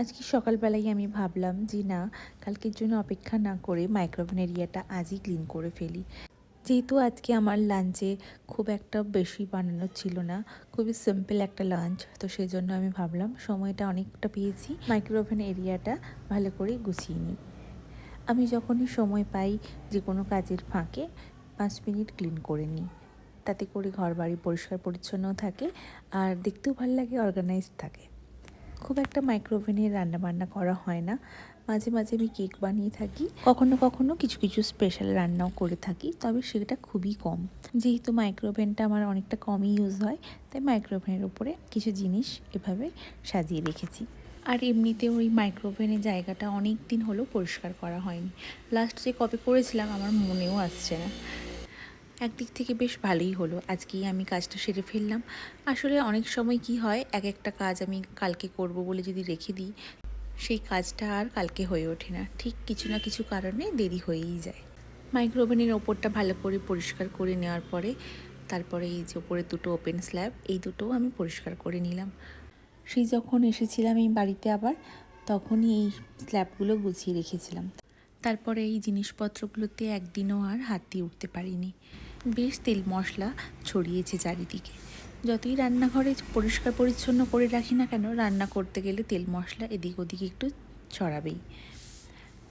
আজকে সকালবেলায় আমি ভাবলাম যে না, কালকের জন্য অপেক্ষা না করে মাইক্রোওভেন এরিয়াটা আজই ক্লিন করে ফেলি। যেহেতু আজকে আমার লাঞ্চে খুব একটা বেশি বানানো ছিল না, খুবই সিম্পল একটা লাঞ্চ তো সেই জন্য আমি ভাবলাম সময়টা অনেকটা পেয়েছি মাইক্রোওভেন এরিয়াটা ভালো করে গুছিয়ে নিই। আমি যখনই সময় পাই যে কোনো কাজের ফাঁকে পাঁচ মিনিট ক্লিন করে নিই। তাতে করে ঘর বাড়ি পরিষ্কার পরিচ্ছন্ন থাকে, আর দেখতেও ভালো লাগে অর্গানাইজড থাকে। খুব একটা মাইক্রোওভেনে রান্না বান্না করা হয় না। মাঝে মাঝে আমি কেক বানিয়ে থাকি। কখনো কখনো কিছু কিছু স্পেশাল রান্নাও করে থাকি, তবে সেটা খুবই কম। যেহেতু মাইক্রোওভেনটা আমার অনেকটা কমই ইউজ হয়, তাই মাইক্রোওভেনের উপরে কিছু জিনিস এভাবে সাজিয়ে রেখেছি। আর এমনিতে ওই মাইক্রোওভেনের জায়গাটা অনেক দিন হলো পরিষ্কার করা হয়নি। লাস্ট যে কবে করেছিলাম আমার মনেও আসছে না। একদিক থেকে বেশ ভালোই হলো। আজকেই আমি কাজটা সেরে ফেললাম। আসলে অনেক সময় কি হয় এক একটা কাজ আমি কালকে করব বলে যদি রেখে দিই, সেই কাজটা আর কালকে হয়ে ওঠে না। ঠিক কিছু না কিছু কারণে দেরি হয়েই যায়। মাইক্রোওভেনের ওপরটা ভালো করে পরিষ্কার করে নেওয়ার পরে, তারপরে এই যে ওপরে দুটো ওপেন স্ল্যাব, এই দুটোও আমি পরিষ্কার করে নিলাম। সেই যখন এসেছিলাম এই বাড়িতে আবার, তখনই এই স্ল্যাবগুলো গুছিয়ে রেখেছিলাম। তারপরে এই জিনিসপত্রগুলোতে একদিনও আর হাত দিয়ে উঠতে পারিনি। বেশ তেল মশলা ছড়িয়েছে চারিদিকে। যতই রান্নাঘরে পরিষ্কার পরিচ্ছন্ন করে রাখি না কেন, রান্না করতে গেলে তেল মশলা এদিক ওদিক একটু ছড়াবেই।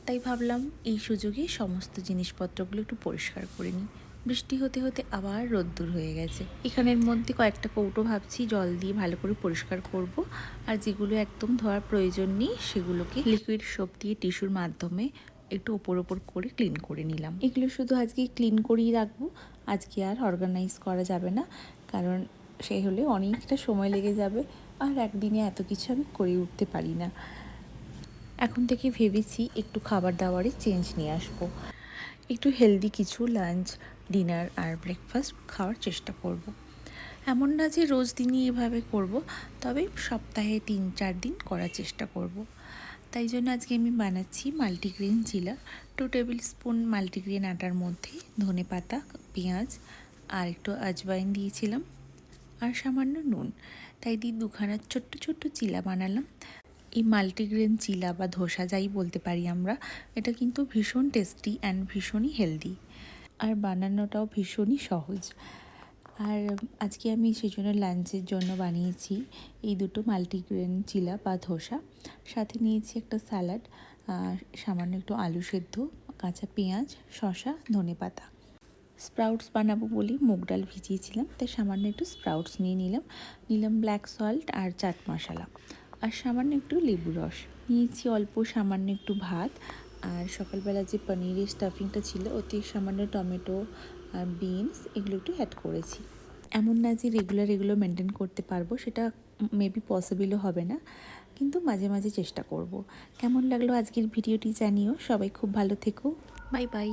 তাই ভাবলাম এই সুযোগে সমস্ত জিনিসপত্রগুলো একটু পরিষ্কার করে নিই। বৃষ্টি হতে হতে আবার রোদ্দুর হয়ে গেছে। এখানের মধ্যে কয়েকটা কৌটো ভাবছি, জল দিয়ে ভালো করে পরিষ্কার করব। আর যেগুলো একদম ধোয়ার প্রয়োজন নেই, সেগুলোকে লিকুইড সোপ দিয়ে টিস্যুর মাধ্যমে একটু ওপর ওপর করে ক্লিন করে নিলাম এগুলো শুধু আজকে ক্লিন করেই রাখব, আজকে আর অর্গানাইজ করা যাবে না, কারণ সেই হলে অনেকটা সময় লেগে যাবে, আর একদিনে এত কিছু আমি করে উঠতে পারি না এখন থেকে ভেবেছি একটু খাবার দাবারে চেঞ্জ নিয়ে আসব একটু হেলদি কিছু লাঞ্চ ডিনার আর ব্রেকফাস্ট খাওয়ার চেষ্টা করব। এমন না যে রোজ দিনই এভাবে করব, তবে সপ্তাহে তিন চার দিন করার চেষ্টা করব। তাই জন্য আজকে আমি বানাচ্ছি multigrain chilla two tablespoon multigrain আটার মধ্যে ধনে পাতা, পেঁয়াজ আর একটু আজওয়াইন দিয়েছিলাম আর সামান্য নুন। তাই দিয়ে দুখানা ছোট্ট ছোট্ট চিলা বানালাম। এই মাল্টিগ্রেন চিলা বা ধোসা যাই বলতে পারি আমরা, এটা কিন্তু ভীষণ টেস্টি অ্যান্ড ভীষণই হেলদি আর বানানোটাও ভীষণই সহজ। আর আজকে আমি সেই জন্য লাঞ্চের জন্য বানিয়েছি এই দুটো মাল্টিগ্রেন চিলা বা ধোসা। সাথে নিয়েছি একটা স্যালাড সামান্য একটু আলু সেদ্ধ, কাঁচা পেঁয়াজ, শসা, ধনে পাতা। স্প্রাউটস বানাবো বলি মুগ ডাল ভিজিয়েছিলাম, তাই সামান্য একটু স্প্রাউটস নিয়ে নিলাম। নিলাম ব্ল্যাক সল্ট আর চাট মশলা। আর সামান্য একটু লেবু রস। নিয়েছি অল্প সামান্য একটু ভাত। আর সকালবেলা যে পনিরের স্টাফিংটা ছিল ওতে সামান্য টমেটো আর বিনস এগুলো একটু অ্যাড করেছি। এমন না যে রেগুলার এগুলো মেনটেন করতে পারব, সেটা মেবি পসিবলও হবে না, কিন্তু মাঝে মাঝে চেষ্টা করব। কেমন লাগল আজকের ভিডিওটি জানিও। সবাই খুব ভালো থেকো। Bye bye